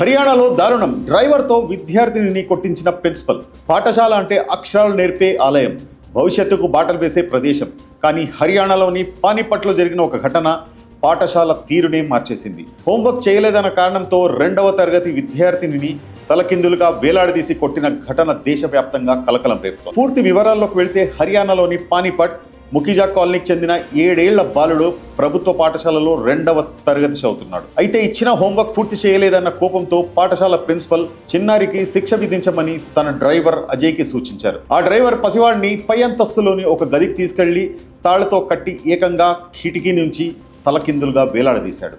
హర్యానాలో దారుణం. డ్రైవర్తో విద్యార్థినిని కొట్టించిన ప్రిన్సిపల్. పాఠశాల అంటే అక్షరాలు నేర్పే ఆలయం. భవిష్యత్తుకు బాటలు వేసే ప్రదేశం. కానీ హర్యానాలోని పానిపట్లో జరిగిన ఒక ఘటన పాఠశాల తీరునే మార్చేసింది. హోంవర్క్ చేయలేదన్న కారణంతో రెండవ తరగతి విద్యార్థినిని తలకిందులుగా వేలాడదీసి కొట్టిన ఘటన దేశవ్యాప్తంగా కలకలం రేపుతోంది. పూర్తి వివరాల్లోకి వెళ్తే హర్యానాలోని పానిపట్ ముఖిజా కాలనీకి చెందిన ఏడేళ్ళ బాలుడు ప్రభుత్వ పాఠశాలలో రెండవ తరగతి చదువుతున్నాడు. అయితే ఇచ్చిన హోంవర్క్ పూర్తి చేయలేదన్న కోపంతో పాఠశాల ప్రిన్సిపల్ చిన్నారికి శిక్ష విధించమని తన డ్రైవర్ అజయ్కి సూచించారు. ఆ డ్రైవర్ పసివాడిని పై అంతస్తులోని ఒక గదికి తీసుకెళ్ళి తాళ్ళతో కట్టి ఏకంగా కిటికీ నుంచి తలకిందులుగా వేలాడదీశాడు.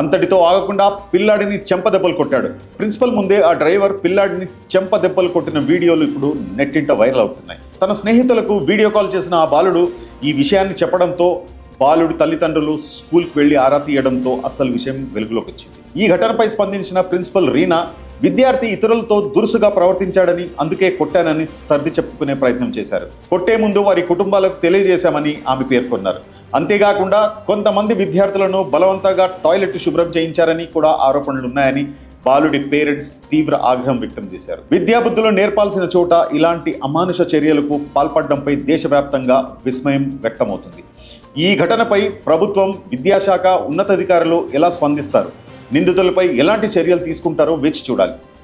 అంతటితో ఆగకుండా పిల్లాడిని చెంప దెబ్బలు కొట్టాడు. ప్రిన్సిపల్ ముందే ఆ డ్రైవర్ పిల్లాడిని చెంప దెబ్బలు కొట్టిన వీడియోలు ఇప్పుడు నెట్టింట వైరల్ అవుతున్నాయి. తన స్నేహితులకు వీడియో కాల్ చేసిన ఆ బాలుడు ఈ విషయాన్ని చెప్పడంతో బాలుడి తల్లిదండ్రులు స్కూల్కి వెళ్ళి ఆరా తీయడంతో అసలు విషయం వెలుగులోకి వచ్చింది. ఈ ఘటనపై స్పందించిన ప్రిన్సిపల్ రీనా విద్యార్థి ఇతరులతో దురుసుగా ప్రవర్తించాడని అందుకే కొట్టానని సర్ది చెప్పుకునే ప్రయత్నం చేశారు. కొట్టే ముందు వారి కుటుంబాలకు తెలియజేశామని ఆమె పేర్కొన్నారు. అంతేకాకుండా కొంతమంది విద్యార్థులను బలవంతంగా టాయిలెట్ శుభ్రం చేయించారని కూడా ఆరోపణలు ఉన్నాయని బాలుడి పేరెంట్స్ తీవ్ర ఆగ్రహం వ్యక్తం చేశారు. విద్యాబుద్ధులు నేర్పాల్సిన చోట ఇలాంటి అమానుష చర్యలకు పాల్పడడంపై దేశవ్యాప్తంగా విస్మయం వ్యక్తమవుతుంది. ఈ ఘటనపై ప్రభుత్వం విద్యాశాఖ ఉన్నతాధికారులు ఎలా స్పందిస్తారు? నిందితులపై ఎలాంటి చర్యలు తీసుకుంటారో వేచి చూడాలి.